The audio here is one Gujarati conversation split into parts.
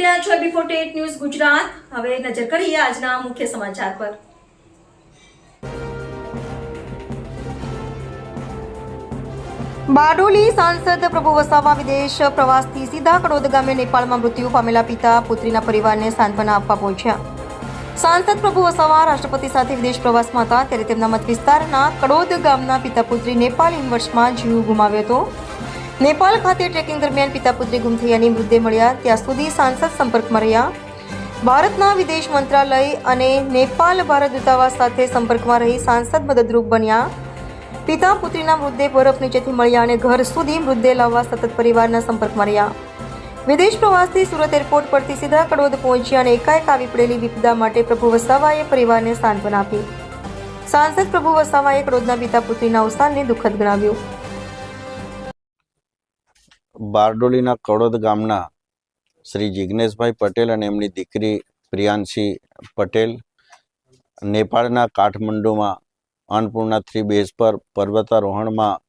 રહ્યા છો બિફોર ટેટ ન્યૂઝ ગુજરાત. હવે નજર કરીએ આજના મુખ્ય સમાચાર પર. બારડોલી સાંસદ પ્રભુ વસાવા વિદેશ પ્રવાસથી સીધા કડોદ ગામે નેપાળમાં મૃત્યુ પામેલા પિતા, પુત્રીના પરિવારને સાંત્વના આપવા પહોંચ્યા. સાંસદ પ્રભુ વસાવા રાષ્ટ્રપતિ સાથે વિદેશ પ્રવાસમાં હતા ત્યારે તેમના મત વિસ્તારના કડોદ ગામના પિતા પુત્રી નેપાળ વર્ષમાં જીવ ગુમાવ્યો હતો. નેપાળ ખાતે ટ્રેકિંગ દરમિયાન પિતા પુત્રી ગુમ થયાની મૃતદેહ મળ્યા, ત્યાં સુધી સાંસદ સંપર્કમાં રહ્યા. ભારતના વિદેશ મંત્રાલય અને નેપાળ ભારત દૂતાવાસ સાથે સંપર્કમાં રહી સાંસદ મદદરૂપ બન્યા. પિતા પુત્રીના મૃતદેહ બરફ નીચેથી મળ્યા અને ઘર સુધી મૃતદેહ લાવવા સતત પરિવારના સંપર્કમાં રહ્યા. વિદેશ પ્રવાસથી સુરત એરપોર્ટ પરથી સીધા કડોદ પહોંચ્યા અને એકાએક આવી પડેલી વિપદા માટે પ્રભુ વસાવાએ પરિવારને સાંત્વના આપી. સાંસદ પ્રભુ વસાવાએ કડોદના પિતા પુત્રીના અવસાનને દુઃખદ ગણાવ્યું. બારડોલીના કડોદ ગામના શ્રી જિજ્ઞેશભાઈ પટેલ અને એમની દીકરી પ્રિયાંશી પટેલ નેપાળના કાઠમંડુમાં અન્નપૂર્ણા થ્રી બેઝ પર પર્વતારોહણમાં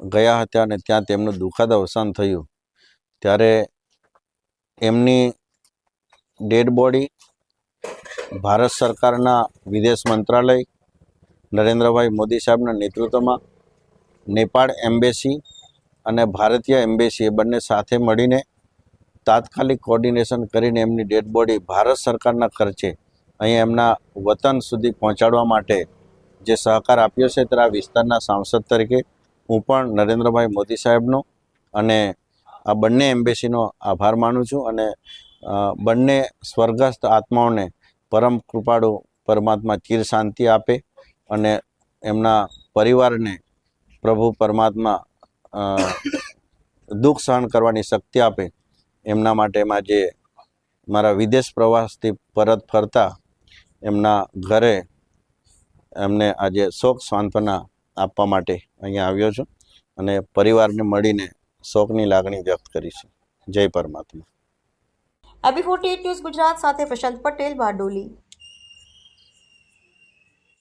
ગયા હતા અને ત્યાં તેમનું દુઃખદ અવસાન થયું. ત્યારે એમની ડેડ બોડી ભારત સરકારના વિદેશ મંત્રાલય નરેન્દ્રભાઈ મોદી સાહેબના નેતૃત્વમાં નેપાળ એમ્બેસી અને ભારતીય એમ્બેસી એ બંને સાથે મળીને તાત્કાલિક કોર્ડિનેશન કરીને એમની ડેડ બોડી ભારત સરકારના ખર્ચે અહીં એમના વતન સુધી પહોંચાડવા માટે જે સહકાર આપ્યો છે, ત્યારે આ વિસ્તારના સાંસદ તરીકે હું પણ નરેન્દ્રભાઈ મોદી સાહેબનો અને આ બંને એમ્બેસીનો આભાર માનું છું અને બંને સ્વર્ગસ્થ આત્માઓને પરમ કૃપાળુ પરમાત્મા ચિર શાંતિ આપે અને એમના પરિવારને પ્રભુ પરમાત્મા દુઃખ સહન કરવાની શક્તિ આપે એમના માટેમાં જે મારા વિદેશ પ્રવાસથી પરત ફરતા એમના ઘરે એમને આજે શોક સાંત્વના આપવા માટે અહીંયા આવ્યો છું અને પરિવારને મળીને શોકની લાગણી વ્યક્ત કરી છે જય પરમાત્મા. અબી ફોર્ટી ન્યૂઝ ગુજરાત સાથે પ્રશાંત પટેલ બારડોલી